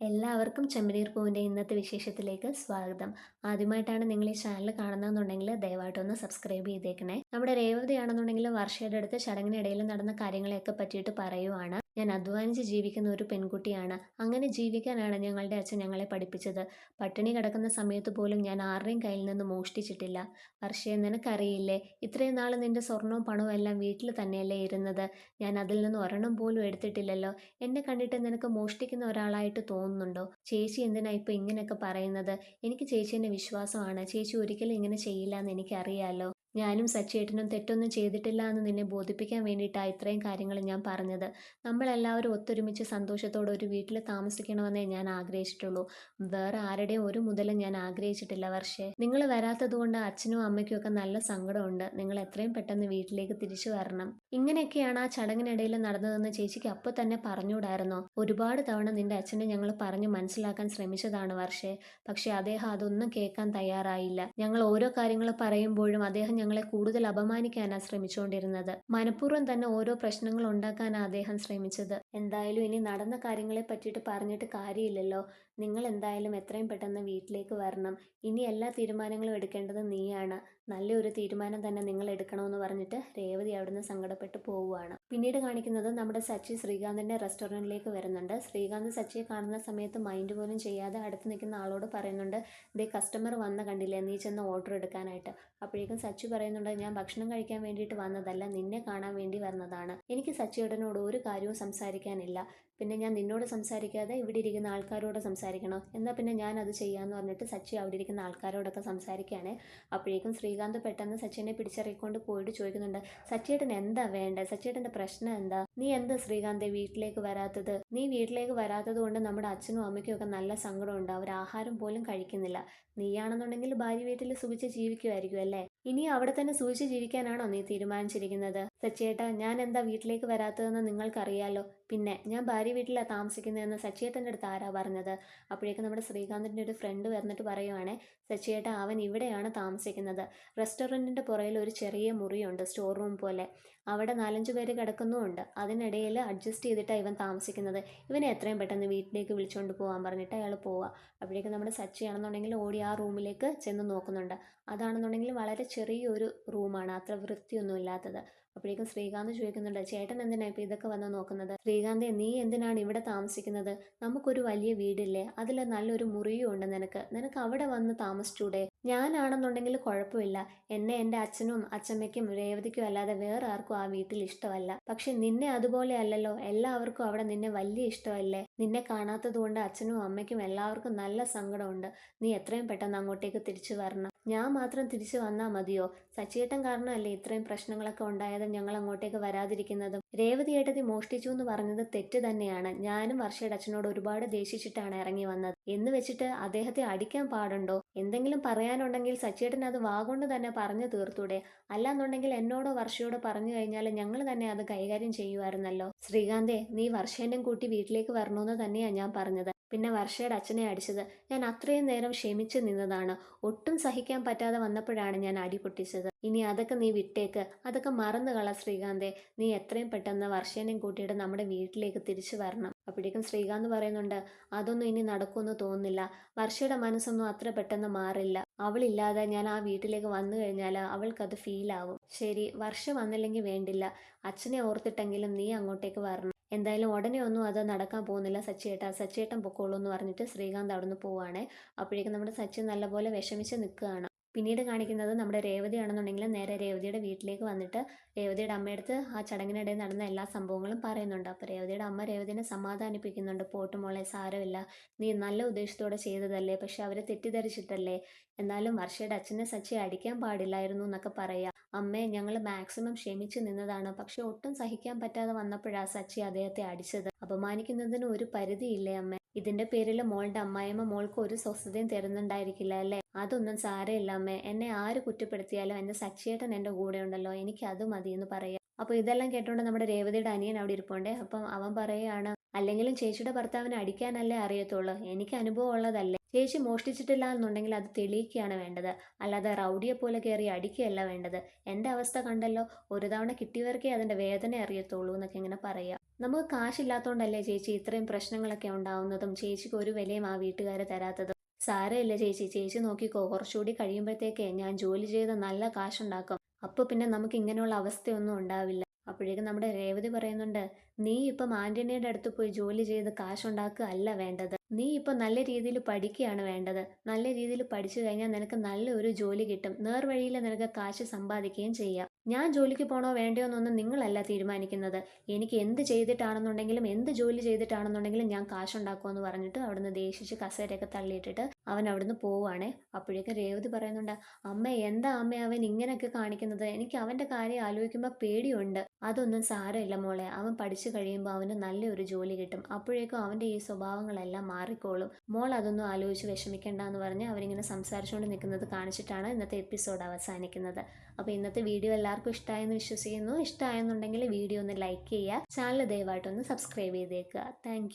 എല്ലാവർക്കും ചെമ്പനീർ പൂവിന്റെ ഇന്നത്തെ വിശേഷത്തിലേക്ക് സ്വാഗതം. ആദ്യമായിട്ടാണ് നിങ്ങൾ ഈ ചാനൽ കാണുന്നതെന്നുണ്ടെങ്കിൽ ദയവായിട്ടൊന്ന് സബ്സ്ക്രൈബ് ചെയ്തേക്കണേ. നമ്മുടെ രേവതിയാണെന്നുണ്ടെങ്കിൽ വർഷയുടെ അടുത്ത് ചടങ്ങിനിടയിൽ നടന്ന കാര്യങ്ങളെയൊക്കെ പറ്റിയിട്ട് പറയുവാണ്. ഞാൻ അധ്വാനിച്ച് ജീവിക്കുന്ന ഒരു പെൺകുട്ടിയാണ്. അങ്ങനെ ജീവിക്കാനാണ് ഞങ്ങളുടെ അച്ഛൻ ഞങ്ങളെ പഠിപ്പിച്ചത്. പട്ടിണി കിടക്കുന്ന സമയത്ത് പോലും ഞാൻ ആരുടെയും കയ്യിൽ നിന്ന് മോഷ്ടിച്ചിട്ടില്ല. വർഷയെ നിനക്കറിയില്ലേ? ഇത്രയും നാൾ നിന്റെ സ്വർണവും പണവും എല്ലാം വീട്ടിൽ തന്നെയല്ലേ ഇരുന്നത്? ഞാൻ അതിൽ നിന്ന് ഒരെണ്ണം പോലും എടുത്തിട്ടില്ലല്ലോ. എന്നെ കണ്ടിട്ട് നിനക്ക് മോഷ്ടിക്കുന്ന ഒരാളായിട്ട് തോന്നുന്നുണ്ടോ? ചേച്ചി എന്തിനാ ഇപ്പോൾ ഇങ്ങനെയൊക്കെ പറയുന്നത്? എനിക്ക് ചേച്ചീന്റെ വിശ്വാസമാണ്. ചേച്ചി ഒരിക്കലും ഇങ്ങനെ ചെയ്യില്ല എന്ന് എനിക്കറിയാലോ. ഞാനും സച്ചേട്ടനും തെറ്റൊന്നും ചെയ്തിട്ടില്ല എന്ന് നിന്നെ ബോധിപ്പിക്കാൻ വേണ്ടിയിട്ടാണ് ഇത്രയും കാര്യങ്ങൾ ഞാൻ പറഞ്ഞത്. നമ്മളെല്ലാവരും ഒത്തൊരുമിച്ച് സന്തോഷത്തോടെ ഒരു വീട്ടിൽ താമസിക്കണമെന്നേ ഞാൻ ആഗ്രഹിച്ചിട്ടുള്ളൂ. വേറെ ആരുടെയും ഒരു മുതലും ഞാൻ ആഗ്രഹിച്ചിട്ടില്ല വർഷേ. നിങ്ങൾ വരാത്തതുകൊണ്ട് അച്ഛനും അമ്മയ്ക്കും ഒക്കെ നല്ല സങ്കടമുണ്ട്. നിങ്ങൾ എത്രയും പെട്ടെന്ന് വീട്ടിലേക്ക് തിരിച്ചു വരണം. ഇങ്ങനെയൊക്കെയാണ് ആ ചടങ്ങിനിടയിൽ നടന്നതെന്ന് ചേച്ചിക്ക് അപ്പോൾ തന്നെ പറഞ്ഞുകൂടായിരുന്നോ? ഒരുപാട് തവണ നിന്റെ അച്ഛനെ ഞങ്ങൾ പറഞ്ഞു മനസ്സിലാക്കാൻ ശ്രമിച്ചതാണ് വർഷേ. പക്ഷേ അദ്ദേഹം അതൊന്നും കേൾക്കാൻ തയ്യാറായില്ല. ഞങ്ങൾ ഓരോ കാര്യങ്ങൾ പറയുമ്പോഴും അദ്ദേഹം ഞങ്ങളെ കൂടുതൽ അപമാനിക്കാനാണ് ശ്രമിച്ചുകൊണ്ടിരുന്നത് മനഃപൂർവം തന്നെ ഓരോ പ്രശ്നങ്ങൾ ഉണ്ടാക്കാനാണ് അദ്ദേഹം ശ്രമിച്ചത്. എന്തായാലും ഇനി നടന്ന കാര്യങ്ങളെ പറ്റിയിട്ട് പറഞ്ഞിട്ട് കാര്യമില്ലല്ലോ. നിങ്ങൾ എന്തായാലും എത്രയും പെട്ടെന്ന് വീട്ടിലേക്ക് വരണം. ഇനി എല്ലാ തീരുമാനങ്ങളും എടുക്കേണ്ടത് നീയാണ്. നല്ലൊരു തീരുമാനം തന്നെ നിങ്ങൾ എടുക്കണമെന്ന് പറഞ്ഞിട്ട് രേവതി അവിടുന്ന് സങ്കടപ്പെട്ട് പോവുകയാണ്. പിന്നീട് കാണിക്കുന്നത് നമ്മുടെ സച്ചി ശ്രീകാന്തിന്റെ റെസ്റ്റോറന്റിലേക്ക് വരുന്നുണ്ട്. ശ്രീകാന്ത് സച്ചിയെ കാണുന്ന സമയത്ത് മൈൻഡ് പോലും ചെയ്യാതെ അടുത്ത് നിൽക്കുന്ന ആളോട് പറയുന്നുണ്ട് ദേ കസ്റ്റമർ വന്ന കണ്ടില്ലേ നീ ചെന്ന് ഓർഡർ എടുക്കാനായിട്ട്? അപ്പോഴേക്കും സച്ചി പറയുന്നുണ്ട് ഞാൻ ഭക്ഷണം കഴിക്കാൻ വേണ്ടിയിട്ട് വന്നതല്ല നിന്നെ കാണാൻ വേണ്ടി വന്നതാണ്. എനിക്ക് സച്ചിയുടനോട് ഒരു കാര്യവും സംസാരിക്കാനില്ല. പിന്നെ ഞാൻ നിന്നോട് സംസാരിക്കാതെ ഇവിടെ ഇരിക്കുന്ന ആൾക്കാരോട് സംസാരിക്കണോ? എന്നാൽ പിന്നെ ഞാൻ അത് ചെയ്യാമെന്ന് പറഞ്ഞിട്ട് സച്ചി അവിടെ ഇരിക്കുന്ന ആൾക്കാരോടൊക്കെ സംസാരിക്കുകയാണ്. അപ്പോഴേക്കും ശ്രീകാന്ത് പെട്ടെന്ന് സച്ചിനെ പിടിച്ചിറക്കിക്കൊണ്ട് പോയിട്ട് ചോദിക്കുന്നുണ്ട് സച്ചിയേട്ടൻ എന്താ വേണ്ടത് സച്ചിയേട്ടന്റെ പ്രശ്നം എന്താ? നീ എന്താ ശ്രീകാന്തെ വീട്ടിലേക്ക് വരാത്തത്? നീ വീട്ടിലേക്ക് വരാത്തത് കൊണ്ട് നമ്മുടെ അച്ഛനും അമ്മയ്ക്കും ഒക്കെ നല്ല സങ്കടമുണ്ട്. അവർ ആഹാരം പോലും കഴിക്കുന്നില്ല. നീയാണെന്നുണ്ടെങ്കിൽ ഭാര്യ വീട്ടിൽ സുഖിച്ച് ജീവിക്കുമായിരിക്കും അല്ലേ? ഇനി അവിടെ തന്നെ സൂക്ഷിച്ച് ജീവിക്കാനാണോ നീ തീരുമാനിച്ചിരിക്കുന്നത്? സച്ചേട്ടാ ഞാൻ എന്താ വീട്ടിലേക്ക് വരാത്തതെന്ന് നിങ്ങൾക്കറിയാലോ. പിന്നെ ഞാൻ ഭാര്യ വീട്ടിലാണ് താമസിക്കുന്നതെന്ന് സച്ചേട്ടന്റെ അടുത്ത് ആരാ പറഞ്ഞത്? അപ്പോഴേക്കും നമ്മുടെ ശ്രീകാന്തിന്റെ ഒരു ഫ്രണ്ട് വന്നിട്ട് പറയുവാണേ സച്ചേട്ട അവൻ ഇവിടെയാണ് താമസിക്കുന്നത്. റെസ്റ്റോറന്റിന്റെ പുറയിൽ ഒരു ചെറിയ മുറിയുണ്ട് സ്റ്റോർ റൂം പോലെ. അവിടെ നാലഞ്ച് പേര് കിടക്കുന്നുമുണ്ട്. അതിനിടയിൽ അഡ്ജസ്റ്റ് ചെയ്തിട്ടാണ് ഇവൻ താമസിക്കുന്നത്. ഇവനെ എത്രയും പെട്ടെന്ന് വീട്ടിലേക്ക് വിളിച്ചുകൊണ്ട് പോകാൻ പറഞ്ഞിട്ട് അയാൾ പോവുക അപ്പോഴേക്കും നമ്മുടെ സച്ചിയാണെന്നുണ്ടെങ്കിൽ ഓടി ആ റൂമിലേക്ക് ചെന്ന് നോക്കുന്നുണ്ട്. അതാണെന്നുണ്ടെങ്കിൽ വളരെ ചെറിയൊരു റൂമാണ് അത്ര വൃത്തിയൊന്നും ഇല്ലാത്തത്. അപ്പോഴേക്കും ശ്രീകാന്ത് ചോദിക്കുന്നുണ്ട് ചേട്ടൻ എന്തിനാണ് ഇപ്പോൾ ഇതൊക്കെ വന്ന് നോക്കുന്നത്? ശ്രീകാന്തെ നീ എന്തിനാണ് ഇവിടെ താമസിക്കുന്നത്? നമുക്കൊരു വലിയ വീടില്ലേ? അതിൽ നല്ലൊരു മുറിയും ഉണ്ട് നിനക്ക്. നിനക്ക് അവിടെ വന്ന് താമസിച്ചൂടെ? ഞാനാണെന്നുണ്ടെങ്കിൽ കുഴപ്പമില്ല. എന്നെ എന്റെ അച്ഛനും അച്ഛമ്മയ്ക്കും രേവതിക്കും അല്ലാതെ വേറെ ആർക്കും ആ വീട്ടിൽ ഇഷ്ടമല്ല. പക്ഷെ നിന്നെ അതുപോലെ അല്ലല്ലോ. എല്ലാവർക്കും അവിടെ നിന്നെ വലിയ ഇഷ്ടമല്ലേ? നിന്നെ കാണാത്തതുകൊണ്ട് അച്ഛനും അമ്മയ്ക്കും എല്ലാവർക്കും നല്ല സങ്കടമുണ്ട്. നീ എത്രയും പെട്ടെന്ന് അങ്ങോട്ടേക്ക് തിരിച്ചു വരണം. ഞാൻ മാത്രം തിരിച്ചു വന്നാൽ മതിയോ? സച്ചിയേട്ടൻ കാരണമല്ലേ ഇത്രയും പ്രശ്നങ്ങളൊക്കെ ഉണ്ടായതും ഞങ്ങൾ അങ്ങോട്ടേക്ക് വരാതിരിക്കുന്നതും? രേവതി ഏട്ടതി മോഷ്ടിച്ചു എന്ന് പറഞ്ഞത് തെറ്റ് തന്നെയാണ്. ഞാനും വർഷയുടെ അച്ഛനോട് ഒരുപാട് ദേഷിച്ചിട്ടാണ് ഇറങ്ങി വന്നത്. എന്ന് വെച്ചിട്ട് അദ്ദേഹത്തെ അടിക്കാൻ പാടുണ്ടോ? എന്തെങ്കിലും പറയാനുണ്ടെങ്കിൽ സച്ചേട്ടൻ അത് വാഗൊണ്ട് തന്നെ പറഞ്ഞു തീർത്തൂടെ. അല്ലാന്നുണ്ടെങ്കിൽ എന്നോടോ വർഷയോടോ പറഞ്ഞു കഴിഞ്ഞാൽ ഞങ്ങൾ തന്നെ അത് കൈകാര്യം ചെയ്യുമായിരുന്നല്ലോ ശ്രീകാന്തേ നീ വർഷേനും കൂട്ടി വീട്ടിലേക്ക് വരണമെന്ന് തന്നെയാണ് ഞാൻ പറഞ്ഞത്. പിന്നെ വർഷയുടെ അച്ഛനെ അടിച്ചത്. ഞാൻ അത്രയും നേരം ക്ഷമിച്ചു നിന്നതാണ്. ഒട്ടും സഹിക്കാൻ പറ്റാതെ വന്നപ്പോഴാണ് ഞാൻ അടി പൊട്ടിച്ചത്. ഇനി അതൊക്കെ നീ വിട്ടേക്ക്. അതൊക്കെ മറന്നു കള ശ്രീകാന്തെ. നീ എത്രയും പെട്ടെന്ന് വർഷേനെയും കൂട്ടിയിട്ട് നമ്മുടെ വീട്ടിലേക്ക് തിരിച്ചു വരണം. അപ്പോഴേക്കും ശ്രീകാന്ത് പറയുന്നുണ്ട് അതൊന്നും ഇനി നടക്കുമെന്ന് തോന്നുന്നില്ല. വർഷയുടെ മനസ്സൊന്നും അത്ര പെട്ടെന്ന് മാറില്ല. അവളില്ലാതെ ഞാൻ ആ വീട്ടിലേക്ക് വന്നു കഴിഞ്ഞാൽ അവൾക്കത് ഫീലാവും ശരി വർഷം വന്നില്ലെങ്കിൽ വേണ്ടില്ല. അച്ഛനെ ഓർത്തിട്ടെങ്കിലും നീ അങ്ങോട്ടേക്ക് വരണം. എന്തായാലും ഉടനെ ഒന്നും അത് നടക്കാൻ പോകുന്നില്ല. സച്ചിയേട്ടാ സച്ചേട്ടൻ പൊക്കോളൂ എന്ന് പറഞ്ഞിട്ട് ശ്രീകാന്ത് അവിടെ നിന്ന് പോവാണ്. അപ്പോഴേക്കും നമ്മുടെ സച്ചിൻ നല്ലപോലെ വിഷമിച്ച് നിൽക്കുകയാണ്. പിന്നീട് കാണിക്കുന്നത് നമ്മുടെ രേവതിയാണെന്നുണ്ടെങ്കിൽ നേരെ രേവതിയുടെ വീട്ടിലേക്ക് വന്നിട്ട് രേവതിയുടെ അമ്മയടുത്ത് ആ ചടങ്ങിനിടയിൽ നടന്ന എല്ലാ സംഭവങ്ങളും പറയുന്നുണ്ട്. അപ്പോൾ രേവതിയുടെ അമ്മ രേവതിനെ സമാധാനിപ്പിക്കുന്നുണ്ട്. പോട്ടുമോളെ സാരമില്ല. നീ നല്ല ഉദ്ദേശത്തോടെ ചെയ്തതല്ലേ? പക്ഷെ അവരെ തെറ്റിദ്ധരിച്ചിട്ടല്ലേ? എന്നാലും വർഷയുടെ അച്ഛനെ സച്ചി അടിക്കാൻ പാടില്ലായിരുന്നു എന്നൊക്കെ പറയാം. അമ്മേ ഞങ്ങൾ മാക്സിമം ക്ഷമിച്ചു നിന്നതാണ്. പക്ഷെ ഒട്ടും സഹിക്കാൻ പറ്റാതെ വന്നപ്പോഴാണ് സച്ചി അദ്ദേഹത്തെ അടിച്ചത്. അപമാനിക്കുന്നതിന് ഒരു പരിധിയില്ലേ അമ്മേ? ഇതിന്റെ പേരിൽ മോളുടെ അമ്മായിമ്മ മോൾക്ക് ഒരു സ്വസ്ഥതയും തരുന്നുണ്ടായിരിക്കില്ല അല്ലേ? അതൊന്നും സാരമില്ല എന്നെ ആര് കുറ്റപ്പെടുത്തിയാലും എന്റെ സച്ചിയേട്ടൻ എന്റെ കൂടെ ഉണ്ടല്ലോ എനിക്ക് അത് മതി എന്ന് പറയാം. അപ്പോൾ ഇതെല്ലാം കേട്ടോണ്ട് നമ്മുടെ രേവതിയുടെ അനിയൻ അവിടെ ഇരിപ്പുണ്ടേ. അപ്പം അവൻ പറയുകയാണ് അല്ലെങ്കിലും ചേച്ചിയുടെ ഭർത്താവിനെ അടിക്കാനല്ലേ അറിയത്തുള്ളൂ? എനിക്ക് അനുഭവം ഉള്ളതല്ലേ? ചേച്ചി മോഷ്ടിച്ചിട്ടില്ല എന്നുണ്ടെങ്കിൽ അത് തെളിയിക്കുകയാണ് വേണ്ടത്. അല്ലാതെ റൗഡിയെ പോലെ കയറി അടിക്കുകയല്ല വേണ്ടത്. എന്റെ അവസ്ഥ കണ്ടല്ലോ. ഒരു തവണ കിട്ടിയവർക്കേ അതിന്റെ വേദന അറിയത്തുള്ളൂ എന്നൊക്കെ ഇങ്ങനെ പറയാം. നമുക്ക് കാശില്ലാത്തതുകൊണ്ടല്ലേ ചേച്ചി ഇത്രയും പ്രശ്നങ്ങളൊക്കെ ഉണ്ടാവുന്നതും ചേച്ചിക്ക് ഒരു വിലയും ആ വീട്ടുകാരെ തരാത്തതും? സാരമില്ല ചേച്ചി. ചേച്ചി നോക്കിക്കോ കുറച്ചുകൂടി കഴിയുമ്പോഴത്തേക്കേ ഞാൻ ജോലി ചെയ്ത് നല്ല കാശുണ്ടാക്കും. അപ്പോൾ പിന്നെ നമുക്ക് ഇങ്ങനെയുള്ള അവസ്ഥയൊന്നും ഉണ്ടാവില്ല. അപ്പോഴേക്കും നമ്മുടെ രേവതി പറയുന്നുണ്ട് നീ ഇപ്പം ആന്റണിയുടെ അടുത്ത് പോയി ജോലി ചെയ്ത് കാശുണ്ടാക്കുക അല്ല വേണ്ടത്. നീ ഇപ്പം നല്ല രീതിയിൽ പഠിക്കുകയാണ് വേണ്ടത്. നല്ല രീതിയിൽ പഠിച്ചു കഴിഞ്ഞാൽ നിനക്ക് നല്ലൊരു ജോലി കിട്ടും. നേർവഴിയിൽ നിനക്ക് കാശ് സമ്പാദിക്കുകയും ചെയ്യാം. ഞാൻ ജോലിക്ക് പോണോ വേണ്ടയോ എന്നൊന്നും നിങ്ങളല്ല തീരുമാനിക്കുന്നത്. എനിക്ക് എന്ത് ചെയ്തിട്ടാണെന്നുണ്ടെങ്കിലും എന്ത് ജോലി ചെയ്തിട്ടാണെന്നുണ്ടെങ്കിലും ഞാൻ കാശുണ്ടാക്കുമെന്ന് പറഞ്ഞിട്ട് അവിടുന്ന് ദേഷിച്ച് കസേരയൊക്കെ തള്ളിയിട്ടിട്ട് അവൻ അവിടുന്ന് പോവുകയാണേ അപ്പോഴേക്കും രേവതി പറയുന്നുണ്ട് അമ്മ എന്താ അമ്മ അവൻ ഇങ്ങനെയൊക്കെ കാണിക്കുന്നത്? എനിക്ക് അവന്റെ കാര്യം ആലോചിക്കുമ്പോൾ പേടിയുണ്ട്. അതൊന്നും സാരമില്ല മോളെ. അവൻ പഠിച്ചു കഴിയുമ്പോൾ അവന് നല്ലൊരു ജോലി കിട്ടും. അപ്പോഴേക്കും അവന്റെ ഈ സ്വഭാവങ്ങളെല്ലാം മാറിക്കോളും. മോൾ അതൊന്നും ആലോചിച്ച് വിഷമിക്കേണ്ട എന്ന് പറഞ്ഞ് അവരിങ്ങനെ സംസാരിച്ചുകൊണ്ട് നിൽക്കുന്നത് കാണിച്ചിട്ടാണ് ഇന്നത്തെ എപ്പിസോഡ് അവസാനിക്കുന്നത്. അപ്പോൾ ഇന്നത്തെ വീഡിയോ എല്ലാവർക്കും ഇഷ്ടമായെന്ന് വിശ്വസിക്കുന്നു. ഇഷ്ടമായെന്നുണ്ടെങ്കിൽ വീഡിയോ ഒന്ന് ലൈക്ക് ചെയ്യുക. ചാനൽ ദയവായിട്ടൊന്ന് സബ്സ്ക്രൈബ് ചെയ്തേക്കുക. താങ്ക്